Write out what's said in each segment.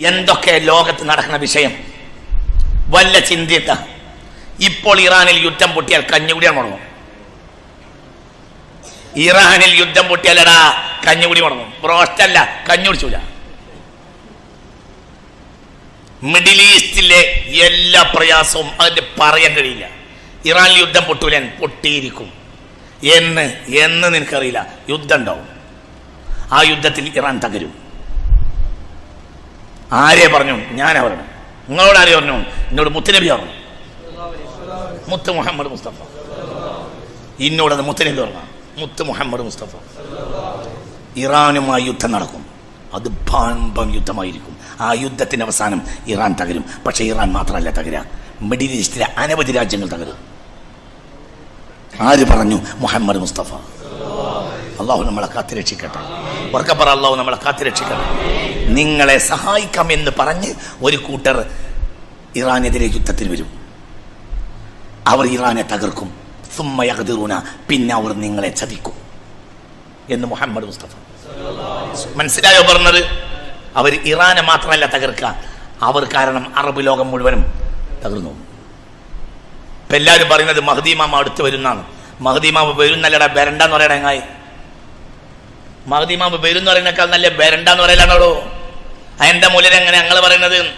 എന്തൊക്കെ ലോകത്ത് നടക്കുന്ന വിഷയം? വല്ല ചിന്തിട്ട ഇപ്പോൾ ഇറാനിൽ യുദ്ധം പൊട്ടിയാൽ കഞ്ഞുകുടിയാണ് മുടങ്ങും ഇറാനിൽ യുദ്ധം പൊട്ടിയാലടാ കഞ്ഞുകുടി മുടങ്ങും ബ്രോസ്റ്റല്ല കഞ്ഞുടിച്ചൂല മിഡിൽ ഈസ്റ്റിലെ എല്ലാ പ്രയാസവും അതിന്റെ പറയാൻ കഴിയില്ല. ഇറാനിൽ യുദ്ധം പൊട്ടൂലൻ പൊട്ടിയിരിക്കും. എന്ന് എന്ന് നിനക്കറിയില്ല. യുദ്ധം ഉണ്ടാവും. ആ യുദ്ധത്തിൽ ഇറാൻ തകരും. ആരെ പറഞ്ഞു? ഞാൻ പറഞ്ഞു. നിങ്ങളോട് ആരെ പറഞ്ഞു? എന്നോട് മുത്തനബി പറഞ്ഞു. മുത്ത് മുഹമ്മദ് മുസ്തഫ. ഇന്നോടത് മുത്തനബി പറഞ്ഞു. മുത്ത് മുഹമ്മദ് മുസ്തഫ. ഇറാനുമായി യുദ്ധം നടക്കും. അത് ഭാമ്പം യുദ്ധമായിരിക്കും. ആ യുദ്ധത്തിന്റെ അവസാനം ഇറാൻ തകരും. പക്ഷേ ഇറാൻ മാത്രമല്ല തകരുക മിഡിൽ ഈസ്റ്റിലെ അനവധി രാജ്യങ്ങൾ തകരും. ആര് പറഞ്ഞു? മുഹമ്മദ് മുസ്തഫ. അള്ളാഹു നമ്മളെ കാത്തുരക്ഷിക്കട്ടെ ഉറക്കപ്പറ അള്ളാഹു നമ്മളെ കാത്തുരക്ഷിക്കട്ടെ നിങ്ങളെ സഹായിക്കാം എന്ന് പറഞ്ഞ് ഒരു കൂട്ടർ ഇറാനെതിരെ യുദ്ധത്തിൽ വരും. അവർ ഇറാനെ തകർക്കും. സുമ്മയകതിറൂന പിന്നെ അവർ നിങ്ങളെ ചതിക്കും. എന്ന് മുഹമ്മദ് മുസ്തഫ. മനസ്സിലായോ പറഞ്ഞത്? അവർ ഇറാനെ മാത്രമല്ല തകർക്കുക. അവർ കാരണം അറബ് ലോകം മുഴുവനും തകർന്നു. എല്ലാവരും പറയുന്നത് മഹദീമാമ അടുത്ത് വരുന്നാണ് മഹദീമാമ വരുന്നല്ലടാ വരണ്ടെന്ന് പറയണ എങ്ങായി മഹദീമാമ എന്ന് പറയുന്നേക്കാൾ നല്ല ബരണ്ടെന്ന് പറയലാണോടോ? അതിന്റെ മൂലം എങ്ങനെ ഞങ്ങൾ പറയുന്നത്?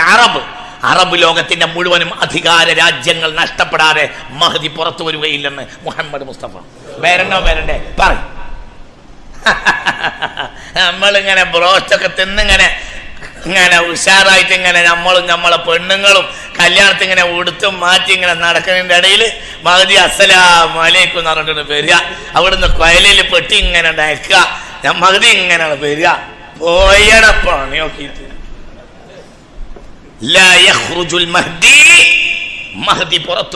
അറബ്. അറബ് ലോകത്തിന്റെ മുഴുവനും അധികാര രാജ്യങ്ങൾ നഷ്ടപ്പെടാതെ മഹദി പുറത്തു വരികയില്ലെന്ന് മുഹമ്മദ് മുസ്തഫ. വേരണ്ടോ വേരണ്ടേ? പറ നമ്മളിങ്ങനെ ബ്രോസ്റ്റൊക്കെ തിന്നിങ്ങനെ ഇങ്ങനെ ഉഷാറായിട്ട് ഇങ്ങനെ നമ്മളും നമ്മളെ പെണ്ണുങ്ങളും കല്യാണത്തിൽ ഇങ്ങനെ ഉടുത്തും മാറ്റി ഇങ്ങനെ നടക്കുന്നതിന്റെ ഇടയിൽ മകതി അസ്സലാം അലൈക്കും എന്ന് പറഞ്ഞിട്ട് വരിക. അവിടുന്ന് കൊയലിൽ പെട്ടി ഇങ്ങനെ ഉണ്ടാക്കുക ഞാൻ മകതി ഇങ്ങനെയാണ് വരിക. പോയടെ പണി നോക്കിയിട്ട്.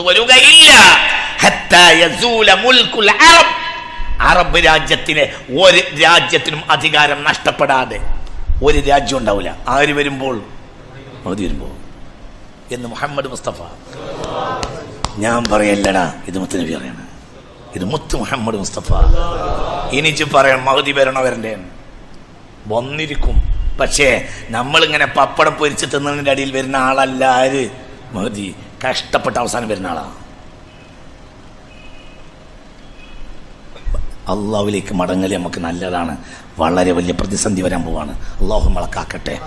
വരികയില്ല. അറബ്. രാജ്യത്തിലെ ഒരു രാജ്യത്തിനും അധികാരം നഷ്ടപ്പെടാതെ. ഒരു രാജ്യം ഉണ്ടാവില്ല. ആര് വരുമ്പോൾ? മോദി വരുമ്പോൾ എന്ന് മുഹമ്മദ് മുസ്തഫ. ഞാൻ പറയല്ലടാ ഇത് മുത്ത് നബി പറയണ. ഇത് മുത്ത് മുഹമ്മദ് മുസ്തഫ. ഇനിച്ച് പറയാൻ മഹദി വരണോ വരണ്ടേ വന്നിരിക്കും. പക്ഷേ നമ്മളിങ്ങനെ പപ്പടം പൊരിച്ച് തിന്നതിന്റെ അടിയിൽ വരുന്ന ആളല്ല ആര്? മതി കഷ്ടപ്പെട്ട അവസാനം വരുന്ന ആളാ. അള്ളാഹുലേക്ക് മടങ്ങൽ നമുക്ക് നല്ലതാണ്. വളരെ വലിയ പ്രതിസന്ധി വരാൻ പോവാണ്. അള്ളാഹു നമ്മളെ കാക്കട്ടെ.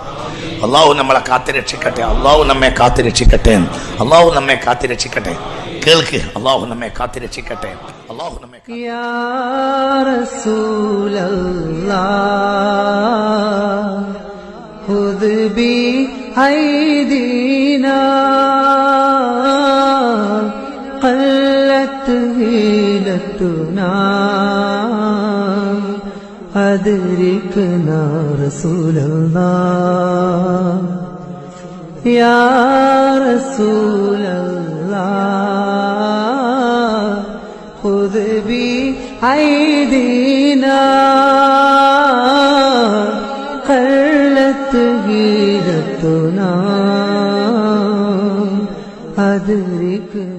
അള്ളാഹു നമ്മളെ കാത്തുരക്ഷിക്കട്ടെ അള്ളാഹു നമ്മെ കാത്തുരക്ഷിക്കട്ടെ അള്ളാഹു നമ്മെ കാത്തുരക്ഷിക്കട്ടെ കേൾക്ക്. അള്ളാഹു നമ്മെ കാത്തുരക്ഷിക്കട്ടെ അള്ളാഹു നമ്മെ യാ ഹൈദീ നാം അതിരിക്കുന്ന റസൂലല്ല യാ റസൂലല്ല ഉദ്ബി ഐദീന കള്ളത്ത് ഗീരത്തുന അതിരിക്കുന്ന